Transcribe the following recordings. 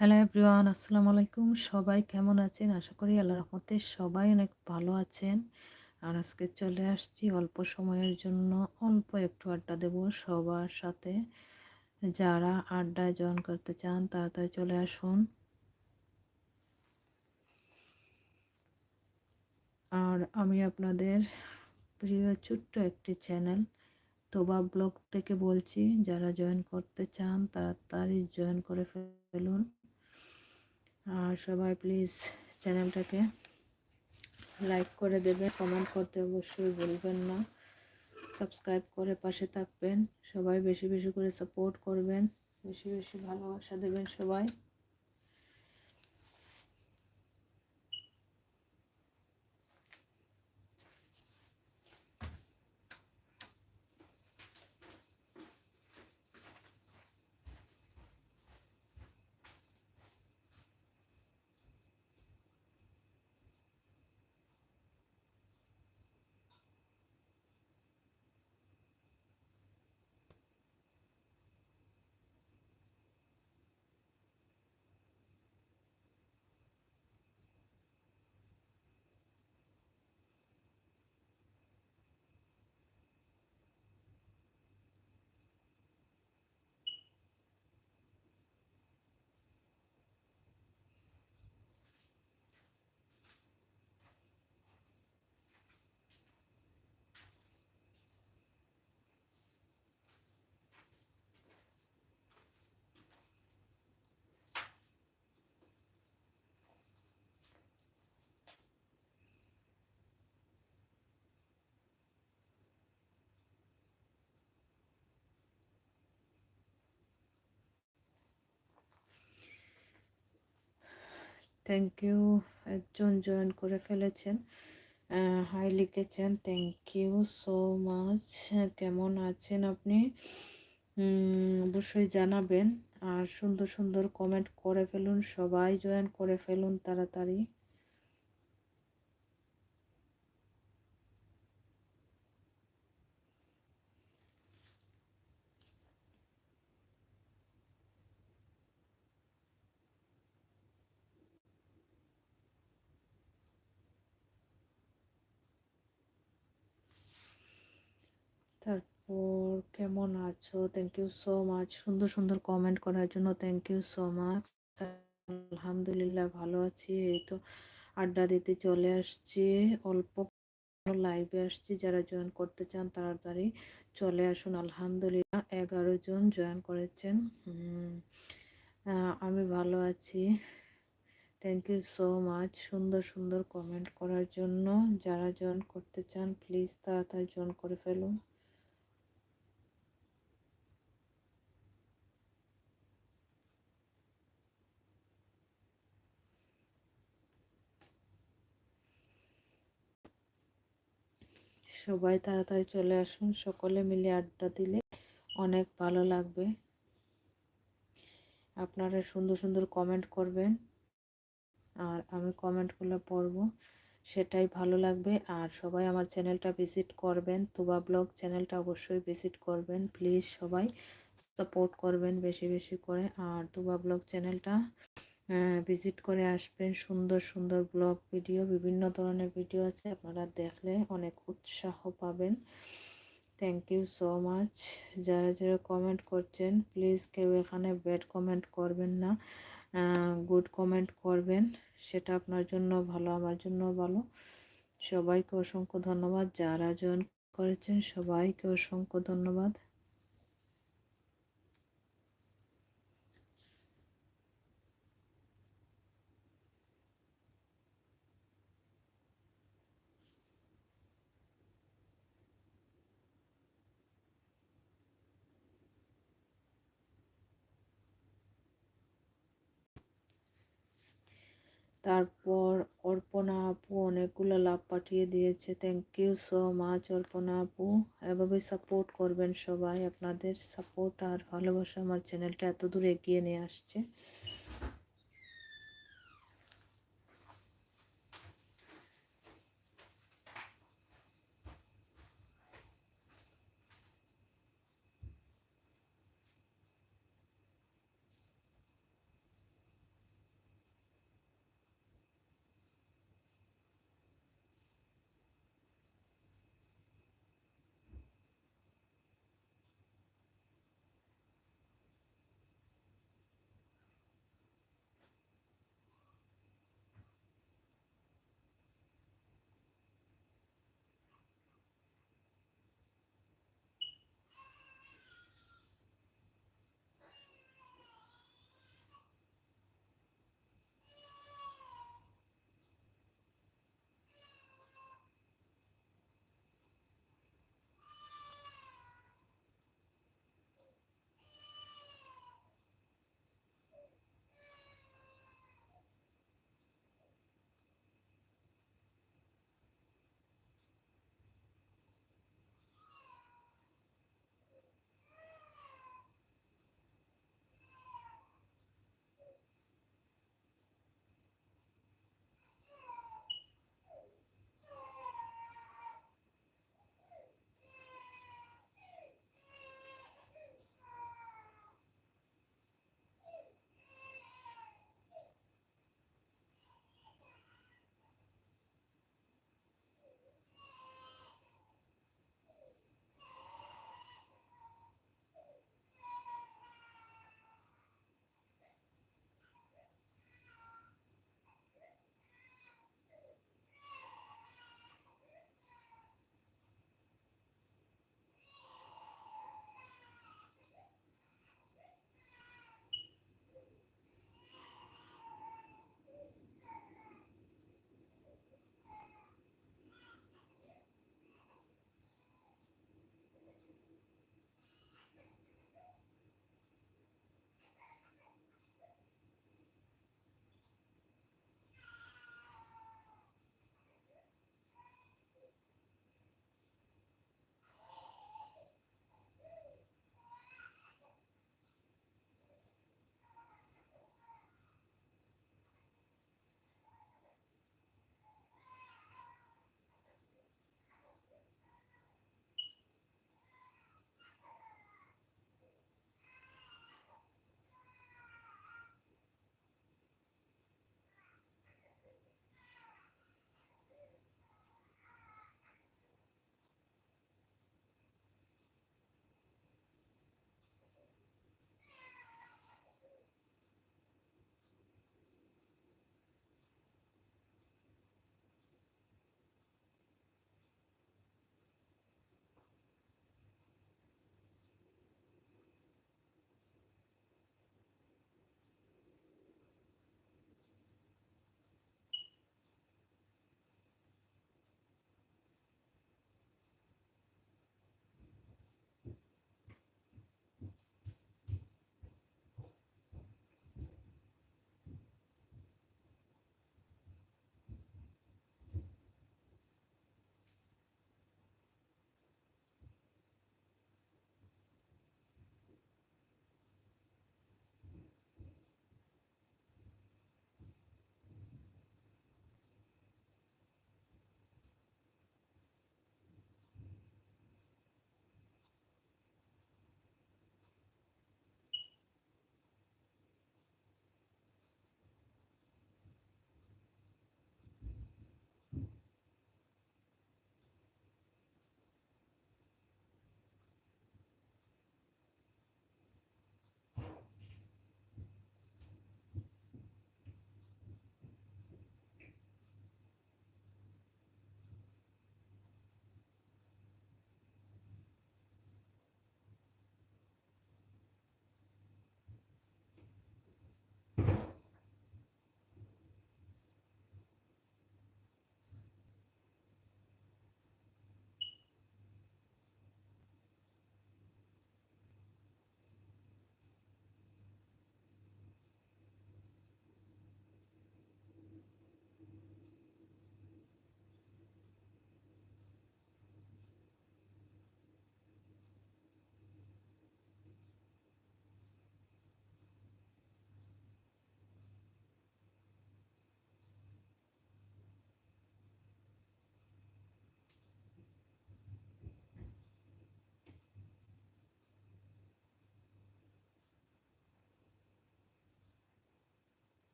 Hello everyone, আসসালামু আলাইকুম। সবাই কেমন আছেন? আশা করি আল্লাহ রহমতে সবাই অনেক ভালো আছেন। আর আজকে চলে আসছি অল্প সময়ের জন্য, অল্প একটু আড্ডা দেব সবার সাথে। যারা আড্ডায় জয়েন করতে চান, তাড়াতাড়ি চলে আসুন। আর আমি আপনাদের প্রিয় ছোট্ট একটি চ্যানেল তোবা ব্লগ থেকে বলছি, যারা জয়েন করতে চান, তাড়াতাড়ি জয়েন করে ফেলুন। আর সবাই প্লিজ চ্যানেলটাকে লাইক করে দেবেন কমেন্ট করতে অবশ্যই বলবেন না। সাবস্ক্রাইব করে পাশে থাকবেন, সবাই বেশি বেশি করে সাপোর্ট করবেন, বেশি বেশি ভালোবাসা দেবেন সবাই। থ্যাংক ইউ একজন জয়েন করে ফেলেছেন। হাই লিখেছেন থ্যাংক ইউ সো মাচ কেমন আছেন আপনি? অবশ্যই জানাবেন। আর সুন্দর সুন্দর কমেন্ট করে ফেলুন, সবাই জয়েন করে ফেলুন তাড়াতাড়ি। তারপর কেমন আছো? থ্যাংক ইউ সো মাচ সুন্দর সুন্দর কমেন্ট করার জন্য থ্যাংক ইউ সো মাচ আলহামদুলিল্লাহ ভালো আছি। এই তো আড্ডা দিতে চলে আসছি। অল্প লাইভে আসছি। যারা জয়েন করতে চান তাড়াতাড়ি চলে আসুন। আলহামদুলিল্লাহ এগারো জন জয়েন করেছেন। আমি ভালো আছি। থ্যাংক ইউ সো মাচ সুন্দর সুন্দর কমেন্ট করার জন্য। যারা জয়েন করতে চান প্লিজ তাড়াতাড়ি জয়েন করে ফেলুন। সবাই তাড়াতাড়ি চলে আসুন। সকলে মিলে আড্ডা দিলে অনেক ভালো লাগবে। আপনারা সুন্দর সুন্দর কমেন্ট করবেন। আর আমি কমেন্টগুলো পড়ব, সেটাই ভালো লাগবে। আর সবাই আমার চ্যানেলটা ভিজিট করবেন। তুবা ব্লগ চ্যানেলটা অবশ্যই ভিজিট করবেন। প্লিজ সবাই সাপোর্ট করবেন বেশি বেশি করে। আর তুবা ব্লগ চ্যানেলটা ভিজিট করে আসবেন। সুন্দর সুন্দর ব্লগ ভিডিও বিভিন্ন ধরনের ভিডিও আছে। আপনারা দেখলে অনেক উৎসাহ পাবেন। থ্যাংক ইউ সো মাচ যারা যারা কমেন্ট করছেন প্লিজ কেউ এখানে ব্যাড কমেন্ট করবেন না। গুড কমেন্ট করবেন। সেটা আপনার জন্য ভালো, আমার জন্য ভালো। সবাইকে অসংখ্য ধন্যবাদ। যারা জয়েন করেছেন, সবাইকে অসংখ্য ধন্যবাদ। তারপর অর্পণা আপু অনেকগুলো লাভ পাঠিয়ে দিয়েছে। Thank you so much Arpana আপু। এভাবে সাপোর্ট করবেন সবাই। আপনাদের সাপোর্ট আর ভালোবাসা আমার চ্যানেলটা এত দূর এগিয়ে নিয়ে আসছে।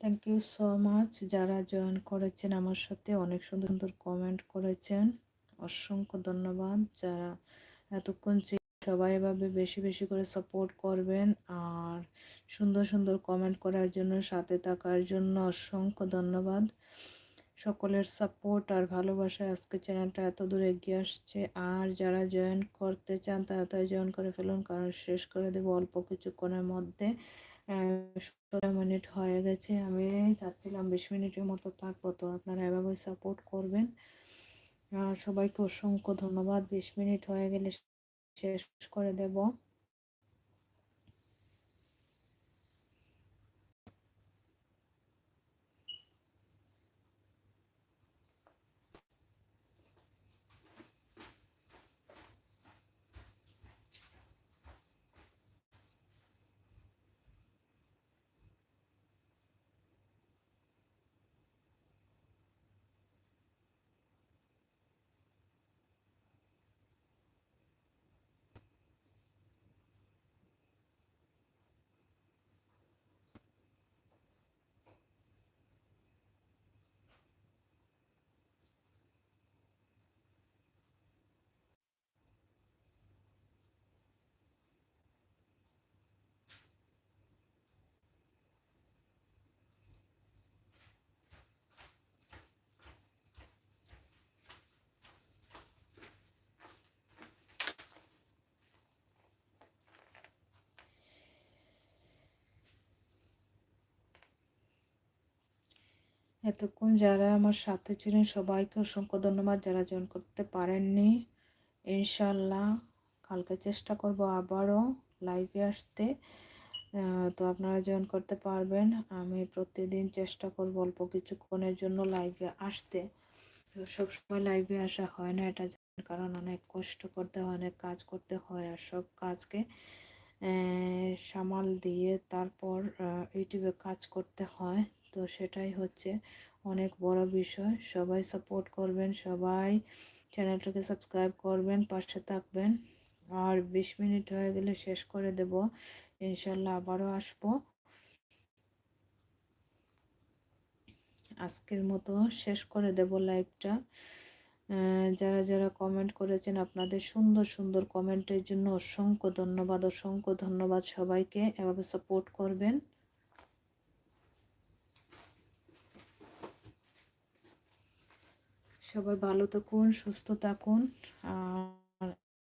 থ্যাংক ইউ সো মাচ যারা জয়েন করেছেন আমার সাথে অনেক সুন্দর সুন্দর কমেন্ট করেছেন। অসংখ্য ধন্যবাদ। যারা এতক্ষণ সবাই এভাবে বেশি বেশি করে সাপোর্ট করবেন আর সুন্দর সুন্দর কমেন্ট করার জন্য, সাথে থাকার জন্য অসংখ্য ধন্যবাদ। সকলের সাপোর্ট আর ভালোবাসায় আজকে চ্যানেলটা এত দূর এগিয়ে আসছে। আর যারা জয়েন করতে চান, তাড়াতাড়ি জয়েন করে ফেলুন। কারণ শেষ করে দেবো অল্প কিছুক্ষণের মধ্যে। সতেরো মিনিট হয়ে গেছে। আমি চাচ্ছিলাম বিশ মিনিটের মতো থাকব, তো আপনারা এভাবে সাপোর্ট করবেন। আর সবাইকে অসংখ্য ধন্যবাদ। বিশ মিনিট হয়ে গেলে শেষ করে দেব। এতক্ষণ যারা আমার সাথে ছিলেন, সবাইকে অসংখ্য ধন্যবাদ। যারা জয়েন করতে পারেননি ইনশাল্লাহ কালকে চেষ্টা করব আবারও লাইভে আসতে। তো আপনারা জয়েন করতে পারবেন। আমি প্রতিদিন চেষ্টা করব অল্প কিছুক্ষণের জন্য লাইভে আসতে। সবসময় লাইভে আসা হয় না, এটা কারণ অনেক কষ্ট করতে হয়, অনেক কাজ করতে হয় আর সব কাজকে সামাল দিয়ে তারপর ইউটিউবে কাজ করতে হয়। তো সেটাই হচ্ছে অনেক বড় বিষয়। সবাই সাপোর্ট করবেন, সবাই চ্যানেলটাকে সাবস্ক্রাইব করবেন, পাশে থাকবেন। আর বিশ মিনিট হয়ে গেলে শেষ করে দেব। ইনশাল্লাহ আবারও আসব। আজকের মতো শেষ করে দেব লাইভটা যারা যারা কমেন্ট করেছেন আপনাদের সুন্দর সুন্দর কমেন্টের জন্য অসংখ্য ধন্যবাদ অসংখ্য ধন্যবাদ সবাইকে। এভাবে সাপোর্ট করবেন। সবাই ভালো থাকুন সুস্থ থাকুন। আর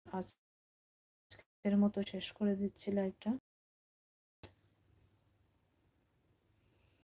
আজকের মতো শেষ করে দিচ্ছি লাইভটা